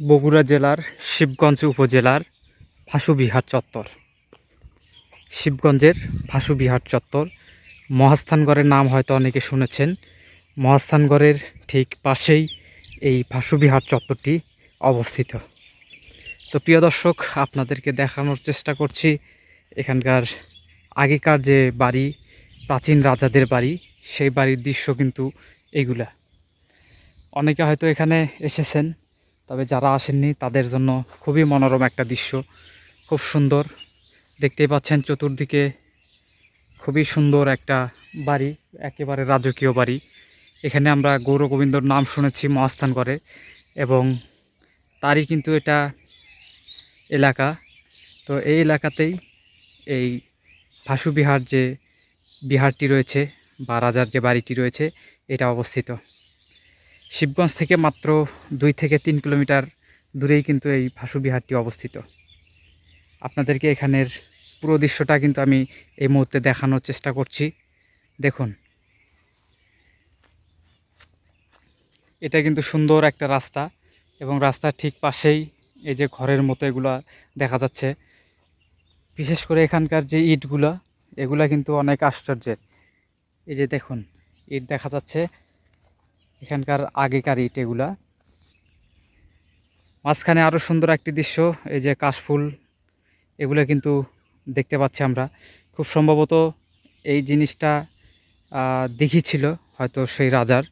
বগুড়া জেলার শিবগঞ্জ উপজেলার ফাঁসুবিহার চত্বর। শিবগঞ্জের ফাঁসুবিহার চত্বর। মহাস্থানগড়ের নাম হয়তো অনেকে শুনেছেন। মহাস্থানগড়ের ঠিক পাশেই এই ফাঁসুবিহার চত্বরটি অবস্থিত। তো প্রিয় দর্শক, আপনাদেরকে দেখানোর চেষ্টা করছি এখানকার আগেকার যে বাড়ি, প্রাচীন রাজাদের বাড়ি, সেই বাড়ির দৃশ্য কিন্তু এগুলা। অনেকে হয়তো এখানে এসেছেন। তবে যারা আসেননি, তাদের জন্য খুবই মনোরম একটা দৃশ্য। খুব সুন্দর। দেখতেই পাচ্ছেন চতুর্দিকে খুবই সুন্দর একটা বাড়ি, একেবারে রাজকীয় বাড়ি। এখানে আমরা গৌর গোবিন্দর নাম শুনেছি মহাস্থান করে এবং তারই কিন্তু এটা এলাকা। তো এই এলাকাতেই এই ভাসু বিহার যে বিহারটি রয়েছে বা রাজার যে বাড়িটি রয়েছে, এটা অবস্থিত। শিবগঞ্জ থেকে মাত্র দুই থেকে তিন কিলোমিটার দূরেই কিন্তু এই ভাসু বিহারটি অবস্থিত। আপনাদেরকে এখানের পুরো দৃশ্যটা কিন্তু আমি এই মুহূর্তে দেখানোর চেষ্টা করছি। দেখুন। এটা কিন্তু সুন্দর একটা রাস্তা এবং রাস্তার ঠিক পাশেই এই যে ঘরের মতো এগুলা দেখা যাচ্ছে। বিশেষ করে এখানকার যে ইটগুলা, এগুলা কিন্তু অনেক আশ্চর্যের। এই যে দেখুন, ইট দেখা যাচ্ছে। এখানকার আগেকার ইট এগুলা। মাঝখানে আরও সুন্দর একটি দৃশ্য, এই যে কাশফুল, এগুলো কিন্তু দেখতে পাচ্ছি আমরা। খুব সম্ভবত এই জিনিসটা দিঘি ছিল, হয়তো সেই রাজার।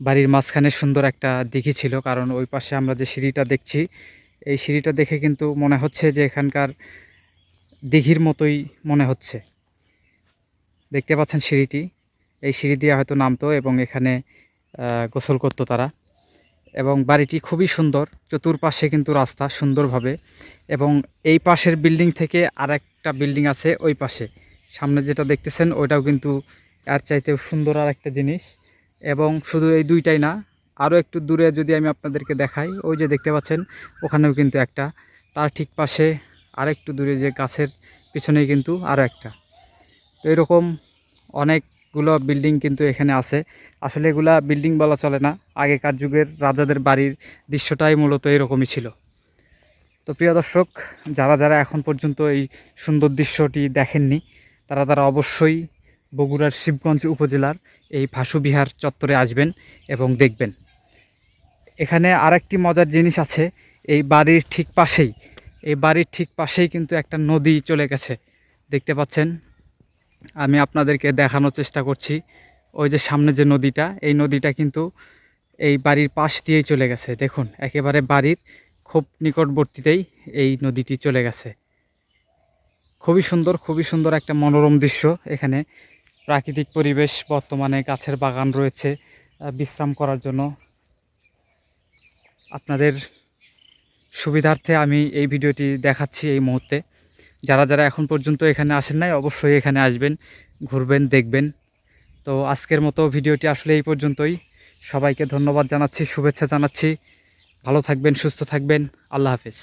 বাড়ির মাঝখানে সুন্দর একটা দিঘি ছিল, কারণ ওই পাশে আমরা যে সিঁড়িটা দেখছি, এই সিঁড়িটা দেখে কিন্তু মনে হচ্ছে যে এখানকার দিঘির মতোই মনে হচ্ছে। দেখতে পাচ্ছেন সিঁড়িটি। এই সিঁড়ি দিয়ে হয়তো নামতো এবং এখানে গোসল করতো তারা। এবং বাড়িটি খুবই সুন্দর, চতুর্পাশে কিন্তু রাস্তা সুন্দরভাবে। এবং এই পাশের বিল্ডিং থেকে আরেকটা বিল্ডিং আছে ওই পাশে। সামনে যেটা দেখতেছেন, ওইটাও কিন্তু এর চাইতেও সুন্দর আর একটা জিনিস। এবং শুধু এই দুইটাই না, আরও একটু দূরে যদি আমি আপনাদেরকে দেখাই, ওই যে দেখতে পাচ্ছেন, ওখানেও কিন্তু একটা। তার ঠিক পাশে আর একটু দূরে যে গাছের পিছনেই কিন্তু আরও একটা। তো এরকম অনেকগুলো বিল্ডিং কিন্তু এখানে আছে। আসলে এগুলা বিল্ডিং বলা চলে না। আগেকার যুগের রাজাদের বাড়ির দৃশ্যটাই মূলত এরকমই ছিল। তো প্রিয় দর্শক, যারা যারা এখন পর্যন্ত এই সুন্দর দৃশ্যটি দেখেননি, তারা তারা অবশ্যই বগুড়ার শিবগঞ্জ উপজেলার এই ভাসুবিহার চত্বরে আসবেন এবং দেখবেন। এখানে আরেকটি মজার জিনিস আছে, এই বাড়ির ঠিক পাশেই, এই বাড়ির ঠিক পাশেই কিন্তু একটা নদী চলে গেছে। দেখতে পাচ্ছেন? আমি আপনাদেরকে দেখানোর চেষ্টা করছি। ওই যে সামনে যে নদীটা, এই নদীটা কিন্তু এই বাড়ির পাশ দিয়েই চলে গেছে। দেখুন, একেবারে বাড়ির খুব নিকটবর্তীতেই এই নদীটি চলে গেছে। খুবই সুন্দর খুবই সুন্দর একটা মনোরম দৃশ্য। এখানে প্রাকৃতিক পরিবেশ বর্তমানে গাছের বাগান রয়েছে বিশ্রাম করার জন্য। আপনাদের সুবিধার্থে আমি এই ভিডিওটি দেখাচ্ছি এই মুহূর্তে। যারা যারা এখন পর্যন্ত এখানে আসেন নাই, অবশ্যই এখানে আসবেন, ঘুরবেন, দেখবেন। তো আজকের মতো ভিডিওটি আসলে এই পর্যন্তই। সবাইকে ধন্যবাদ জানাচ্ছি, শুভেচ্ছা জানাচ্ছি। ভালো থাকবেন, সুস্থ থাকবেন। আল্লাহ হাফেজ।